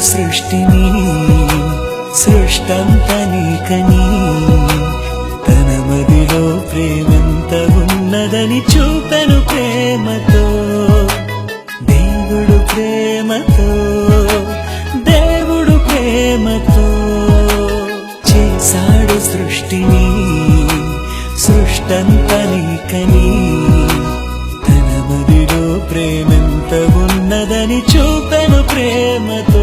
సృష్టిని సృష్టంత నీకని తన మదిలో ప్రేమంత ఉన్నదని చూపెను ప్రేమతో. దేవుడు ప్రేమతో దేవుడు ప్రేమతో చేశాడు సృష్టిని సృష్టంత నీకని తన మదిలో ప్రేమెంత ఉన్నదని చూపెను ప్రేమతో.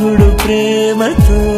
దేవుడు ప్రేమతో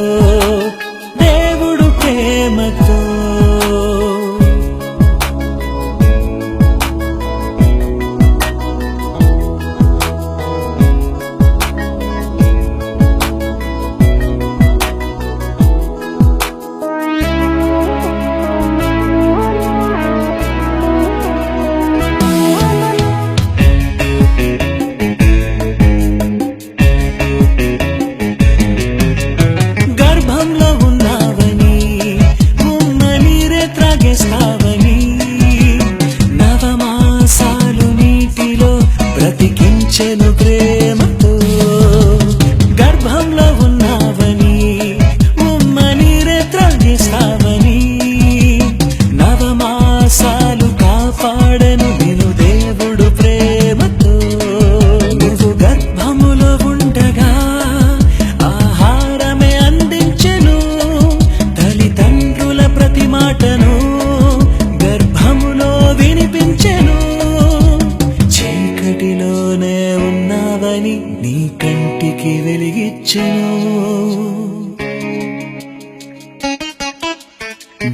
వెలిగిచ్చెను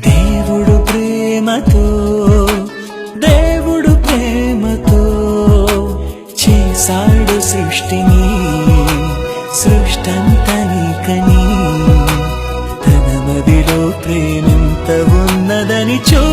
దేవుడు ప్రేమతో దేవుడు ప్రేమతో చేశాడు సృష్టిని సృష్టంత నీకని తన మదిలో ప్రేమెంత ఉన్నదని చూ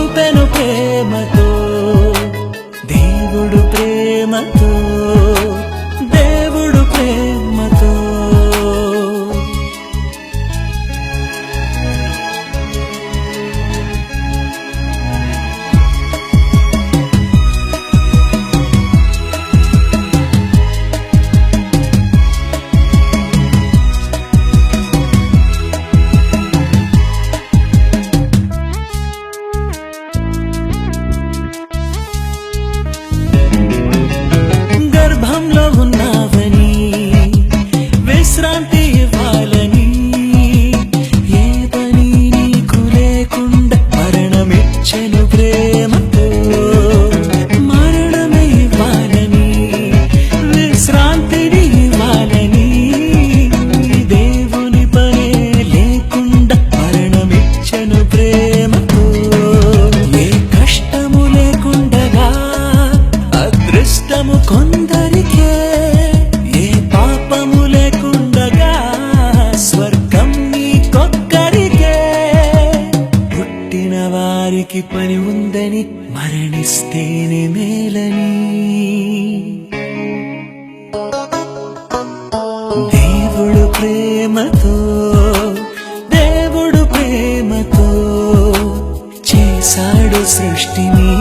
ఇష్టము కొందరికే ఏ పాపము లేకుండగా స్వర్గం నీకొక్కరికే పుట్టిన వారికి పని ఉందని మరణిస్తేనే మేలని. దేవుడు ప్రేమతో దేవుడు ప్రేమతో చేశాడు సృష్టిని.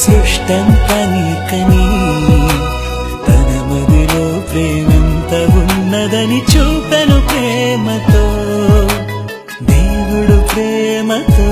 సృష్టం కని కని తన మదిలో ప్రేమంత ఉన్నదని చూపెను ప్రేమతో దేవుడు ప్రేమతో.